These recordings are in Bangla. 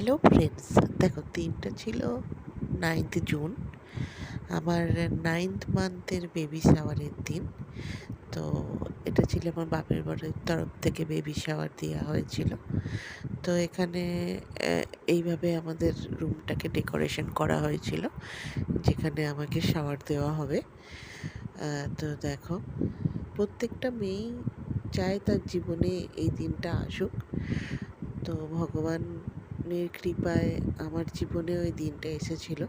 হ্যালো ফ্রেন্ডস দেখো দিনটা ছিল নাইন্থ জুন আমার নাইন্থ মান্থের বেবি শাওয়ারের দিন। তো এটা ছিল আমার বাপের বাড়ির তরফ থেকে বেবি শাওয়ার দেওয়া হয়েছিল। তো এখানে এইভাবে আমাদের রুমটাকে ডেকোরেশন করা হয়েছিল, যেখানে আমাকে শাওয়ার দেওয়া হবে। তো দেখো, প্রত্যেকটা মেয়েই চায় তার জীবনে এই দিনটা আসুক। তো ভগবানের কৃপায় আমার জীবনে ওই দিনটা এসেছিল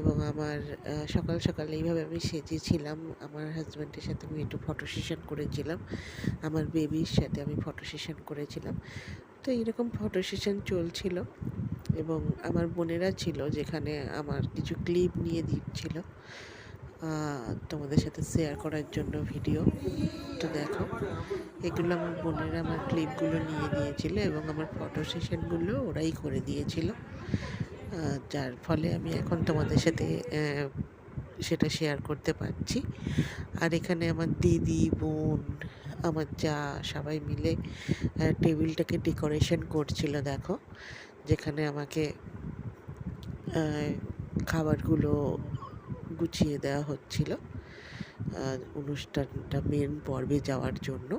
এবং আমার সকাল সকাল এইভাবে আমি সেজেছিলাম। আমার হাজব্যান্ডের সাথে আমি একটু ফটো সেশন করেছিলাম। আমার বেবির সাথে আমি ফটো সেশন করেছিলাম। তো এইরকম ফটো সেশন চলছিল এবং আমার বোনেরা ছিল যেখানে আমার কিছু ক্লিপ নিয়ে দিচ্ছিল। তোমাদের সাথে শেয়ার করার জন্য ভিডিও তো দেখো, এগুলো আমার বোনেরা আমার ক্লিপগুলো নিয়ে দিয়েছিল এবং আমার ফটো সেশনগুলো ওরাই করে দিয়েছিল। যার ফলে আমি এখন তোমাদের সাথে সেটা শেয়ার করতে পারছি। আর এখানে আমার দিদি, বোন, আমার যা, সবাই মিলে টেবিলটাকে ডেকোরেশন করছিল, দেখো। যেখানে আমাকে খাবারগুলো গুছিয়ে দেওয়া হচ্ছিল অনুষ্ঠানটা মেন পর্বে যাওয়ার জন্য।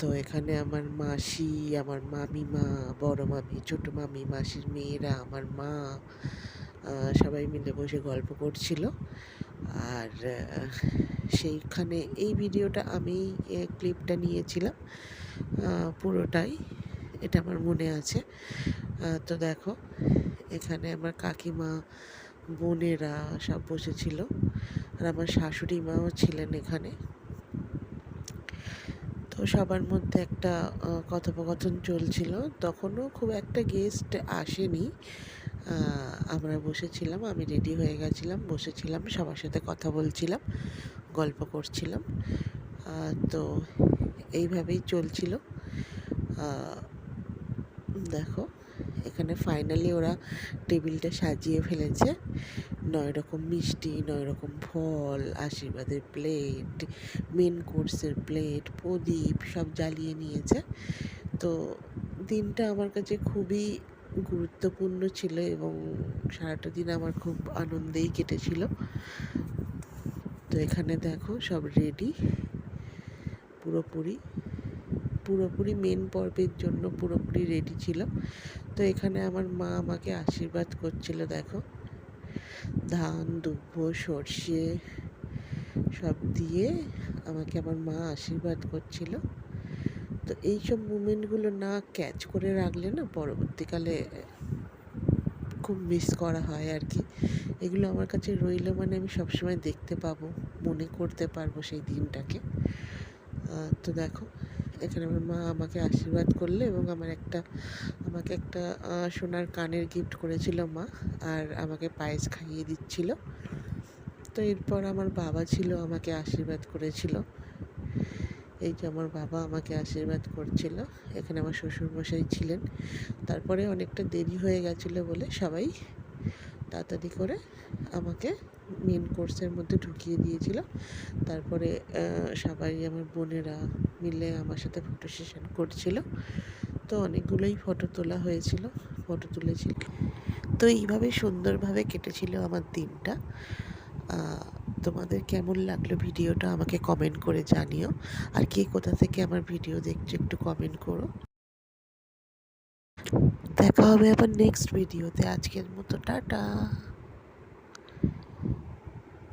তো এখানে আমার মাসি, আমার মামিমা, বড় মামি, ছোট মামি, মাসির মেয়েরা, আমার মা সবাই মিলে বসে গল্প করছিল। আর সেইখানে এই ভিডিওটা আমি ক্লিপটা নিয়েছিলাম পুরোটাই। এটা আমার মনে আছে। তো দেখো, এখানে আমার কাকিমা বোনেরা সব বসেছিল আর আমার শাশুড়ি মাও ছিলেন এখানে। তো সবার মধ্যে একটা কথোপকথন চলছিল। তখনও খুব একটা গেস্ট আসেনি। আমরা বসেছিলাম, আমি রেডি হয়ে গেছিলাম, বসেছিলাম, সবার সাথে কথা বলছিলাম, গল্প করছিলাম। তো এইভাবেই চলছিল। দেখো। এখানে ফাইনালি ওরা টেবিলটা সাজিয়ে ফেলেছে। নয় রকম মিষ্টি, নয় রকম ফল, আশীর্বাদের প্লেট মেন কোর্সের প্লেট প্রদীপ সব জ্বালিয়ে নিয়েছে। তো দিনটা আমার কাছে খুবই গুরুত্বপূর্ণ ছিল এবং সারাটা দিন আমার খুব আনন্দেই কেটেছিল। তো এখানে দেখো সব রেডি পুরোপুরি। পুরোপুরি মেন পর্বের জন্য পুরোপুরি রেডি ছিল। তো এখানে আমার মা আমাকে আশীর্বাদ করছিল, দেখো। ধান দুব্বো সর্ষে সব দিয়ে আমাকে আমার মা আশীর্বাদ করছিল। তো এইসব মুমেন্টগুলো না ক্যাচ করে রাখলে না পরবর্তীকালে খুব মিস করা হয় আর কি। এগুলো আমার কাছে রইলে মানে আমি সবসময় দেখতে পাবো, মনে করতে পারব সেই দিনটাকে। তো দেখো। এখানে আমার মা আমাকে আশীর্বাদ করলে এবং আমার একটা, আমাকে একটা সোনার কানের গিফট করেছিল মা, আর আমাকে পায়েস খাইয়ে দিচ্ছিল। তো এরপর আমার বাবা ছিল, আমাকে আশীর্বাদ করেছিল। এই যে আমার বাবা আমাকে আশীর্বাদ করছিল, এখানে আমার শ্বশুরমশাই ছিলেন। তারপরে অনেকটা দেরি হয়ে গেছিল বলে সবাই তাড়াতাড়ি করে আমাকে মেন কোর্সের মধ্যে ঢুকিয়ে দিয়েছিল। তারপরে সবাই আমার বোনেরা মিলে আমার সাথে ফটো সেশন করছিল। তো অনেকগুলোই ফটো তোলা হয়েছিল ফটো তুলেছিল তো এইভাবে সুন্দরভাবে কেটেছিল আমার দিনটা। তোমাদের কেমন লাগল ভিডিওটা আমাকে কমেন্ট করে জানিও। আর কে কোথা থেকে আমার ভিডিও দেখছ একটু কমেন্ট করো। দেখা হবে আবার নেক্সট ভিডিওতে আজকের মতো টাটা